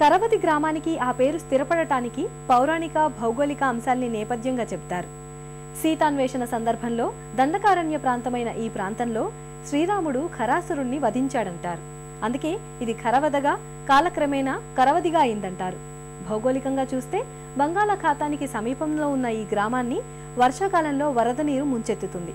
కరవతి గ్రామానికి ఆ పేరు స్థిరపడటానికి పౌరాణిక భౌగోళిక అంశాల్ని నేపథ్యంగా చెప్తారు సీతాన్వేషణ సందర్భంలో దండకారణ్య ప్రాంతమైన ఈ ప్రాంతంలో శ్రీరాముడు ఖరాసురుణ్ణి వధించాడంటారు. అందుకే ఇది ఖరవదగా కాలక్రమేణా కరవదిగా అయిందంటారు. భౌగోళికంగా చూస్తే బంగాళాఖాతానికి సమీపంలో ఉన్న ఈ గ్రామాన్ని వర్షాకాలంలో వరద నీరు ముంచెత్తుతుంది.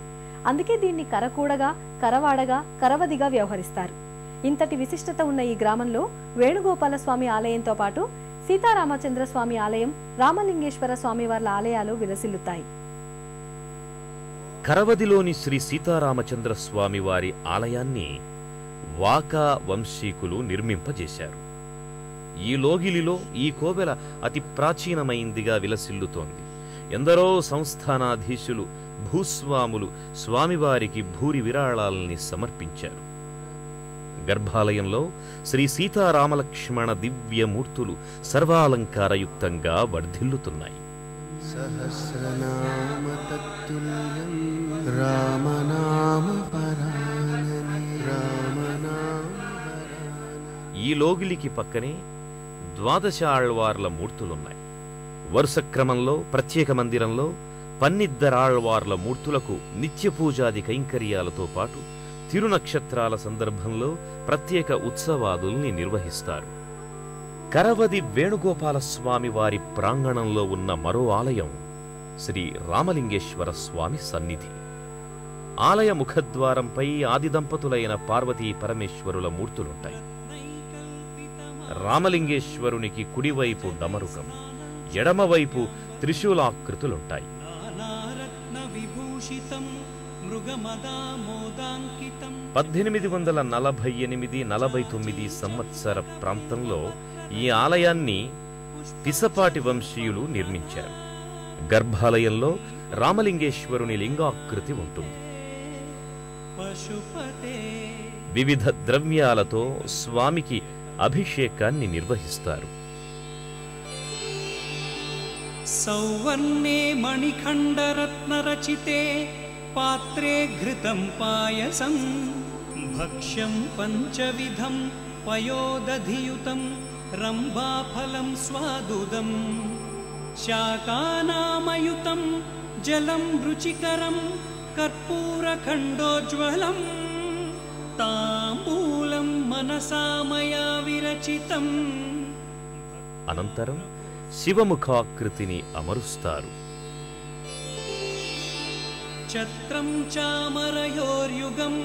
అందుకే దీన్ని కరకూడగా కరవాడగా కరవదిగా వ్యవహరిస్తారు. ఇంతటి విశిష్టత ఉన్న ఈ గ్రామంలో వేణుగోపాల స్వామి ఆలయంతో పాటు సీతారామచంద్ర స్వామి ఆలయం రామలింగేశ్వర స్వామి వార్ల ఆలయాలు విలసిల్లుతాయి కరవదిలోని శ్రీ సీతారామచంద్ర స్వామి వారి ఆలయాన్ని వాకా వంశీకులు నిర్మింపజేశారు. ఈ లోగిలిలో ఈ కోవెల అతి ప్రాచీనమైందిగా విలసిల్లుతోంది. ఎందరో సంస్థానాధీశులు భూస్వాములు స్వామివారికి భూరి విరాళాల్ని సమర్పించారు. గర్భాలయంలో శ్రీ సీతారామలక్ష్మణ దివ్యమూర్తులు సర్వాలంకారయుక్తంగా వర్ధిల్లుతున్నాయి. ఈ లోగిలికి పక్కనే ద్వాదశాళ్వార్ల మూర్తులున్నాయి. వరుస క్రమంలో ప్రత్యేక మందిరంలో పన్నిద్దరాళ్వార్ల మూర్తులకు నిత్య పూజాది కైంకర్యాలతో పాటు తిరునక్షత్రాల సందర్భంలో ప్రత్యేక ఉత్సవాదుల్ని నిర్వహిస్తారు. కరవది వేణుగోపాల స్వామి వారి ప్రాంగణంలో ఉన్న మరో ఆలయం శ్రీ రామలింగేశ్వర స్వామి సన్నిధి. ఆలయ ముఖద్వారంపై ఆది దంపతులైన పార్వతీ పరమేశ్వరుల మూర్తులుంటాయి. రామలింగేశ్వరునికి కుడివైపు డమరుకం ఎడమవైపు త్రిశూలాకృతులుంటాయి. పద్దెనిమిది వందల నలభై ఎనిమిది నలభై తొమ్మిది సంవత్సర ప్రాంతంలో ఈ ఆలయాన్ని పిసపాటి వంశీయులు నిర్మించారు. గర్భాలయంలో రామలింగేశ్వరుని లింగాకృతి ఉంటుంది. వివిధ ద్రవ్యాలతో స్వామికి అభిషేకాన్ని నిర్వహిస్తారు. సౌవర్ణే మణిఖండరత్న రచితే పాత్రే ఘృతం పాయసం భక్ష్యం పంచవిధం పయోదధియుతం రంభాఫలం స్వాదుదం శాకానామయుతం జలం రుచికరం కర్పూరఖండోజ్వలం తాంబూలం మనసా మయా విరచితం అనంతరం శివముఖాకృతిని అమరుస్తారు छत्रं चामरयोर्युगं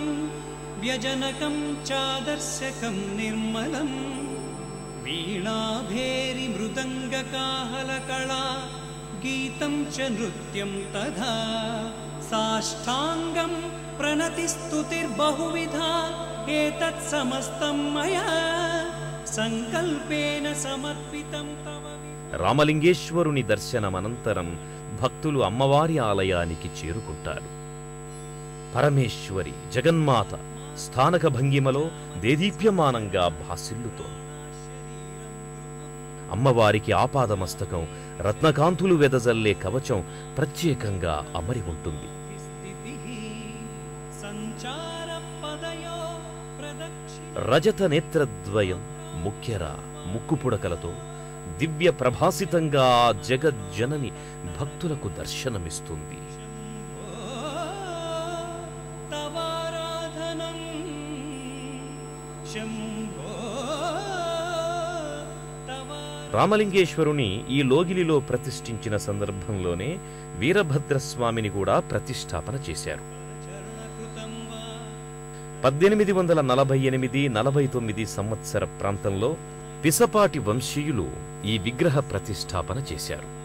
व्यजनकं चादर्शकं निर्मलम् वीणाभेरिमृदङ्गकाहलकला गीतं च नृत्यं तथा। साष्टाङ्गं प्रणतिस्तुतिर्बहुविधा एतत् समस्तं मया। सङ्कल्पेन समर्पितं तव रामलिङ्गेश्वरुणि दर्शनमनन्तरं భక్తులు అమ్మవారి ఆలయానికి చేరుకుంటారు. పరమేశ్వరి జగన్మాత స్థానక భంగిమలో దేదీప్యమానంగా భాసిల్లుతోంది. అమ్మవారికి ఆపాదమస్తకం రత్నకాంతులు వెదజల్లే కవచం ప్రత్యేకంగా అమరి ఉంటుంది. రజత నేత్రద్వయం ముఖ్యర ముక్కుపుడకలతో దివ్య ప్రభాసితంగా జగజ్జనని భక్తులకు దర్శనమిస్తుంది. రామలింగేశ్వరుని ఈ లోగిలిలో ప్రతిష్ఠించిన సందర్భంలోనే వీరభద్రస్వామిని కూడా ప్రతిష్టాపన చేశారు. పద్దెనిమిది వందల నలభై ఎనిమిది నలభై తొమ్మిది సంవత్సర ప్రాంతంలో పిసపాటి వంశీయులు ఈ విగ్రహ ప్రతిష్టాపన చేశారు.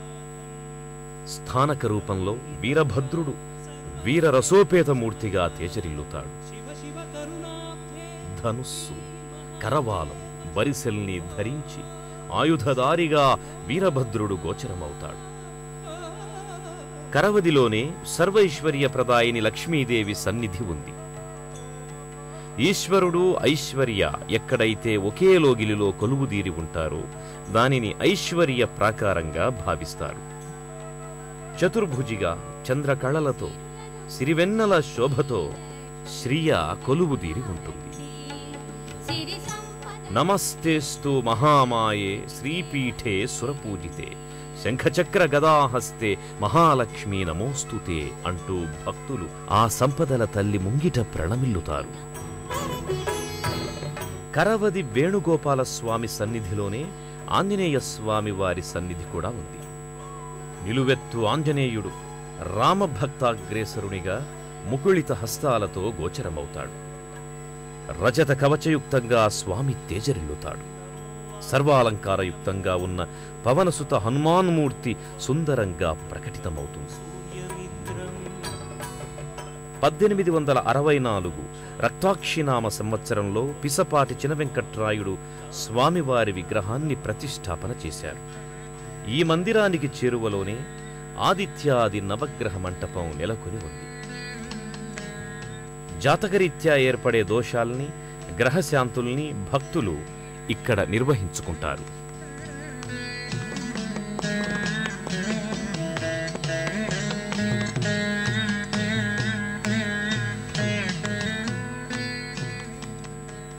స్థానక రూపంలో వీరభద్రుడు వీర రసోపేతమూర్తిగా తేజరిల్లుతాడు. ధనుస్సు కరవాలం వరిసెల్ని ధరించి ఆయుధదారిగా వీరభద్రుడు గోచరమవుతాడు. కరవదిలోనే సర్వైశ్వర్యప్రదాయిని లక్ష్మీదేవి సన్నిధి ఉంది. ఈశ్వరుడు ఐశ్వర్య ఎక్కడైతే ఒకే లోగిలిలో కొలువుదీరి ఉంటారో దానిని ఐశ్వర్య ప్రాకారంగా భావిస్తారు. చతుర్భుజిగా చంద్రకళలతో సిరివెన్నెల శోభతో శ్రియ కొలువుదీరి ఉంటుంది. నమస్తేస్తు మహామాయే శ్రీపీఠే సురపూజితే శంఖచక్ర గదాహస్తే మహాలక్ష్మి నమోస్తుతే అంటూ భక్తులు ఆ సంపదల తల్లి ముంగిట ప్రణమిల్లుతారు. కరవది వేణుగోపాల స్వామి సన్నిధిలోనే ఆంజనేయ స్వామి వారి సన్నిధి కూడా ఉంది. నిలువెత్తు ఆంజనేయుడు రామభక్తాగ్రేసరునిగా ముకుళిత హస్తాలతో గోచరమవుతాడు. రజత కవచయుక్తంగా స్వామి తేజరిల్లుతాడు. సర్వాలంకారయుక్తంగా ఉన్న పవనసుత హనుమాన్మూర్తి సుందరంగా ప్రకటితమవుతుంది. పద్దెనిమిది వందల అరవై నాలుగు రక్తాక్షినామ సంవత్సరంలో పిసపాటి చినవెంకట్రాయుడు స్వామివారి విగ్రహాన్ని ప్రతిష్టాపన చేశారు. ఈ మందిరానికి చేరువలోనే ఆదిత్యాది నవగ్రహ మంటపం నెలకొని ఉంది. జాతకరీత్యా ఏర్పడే దోషాల్ని గ్రహశాంతుల్ని భక్తులు ఇక్కడ నిర్వహించుకుంటారు.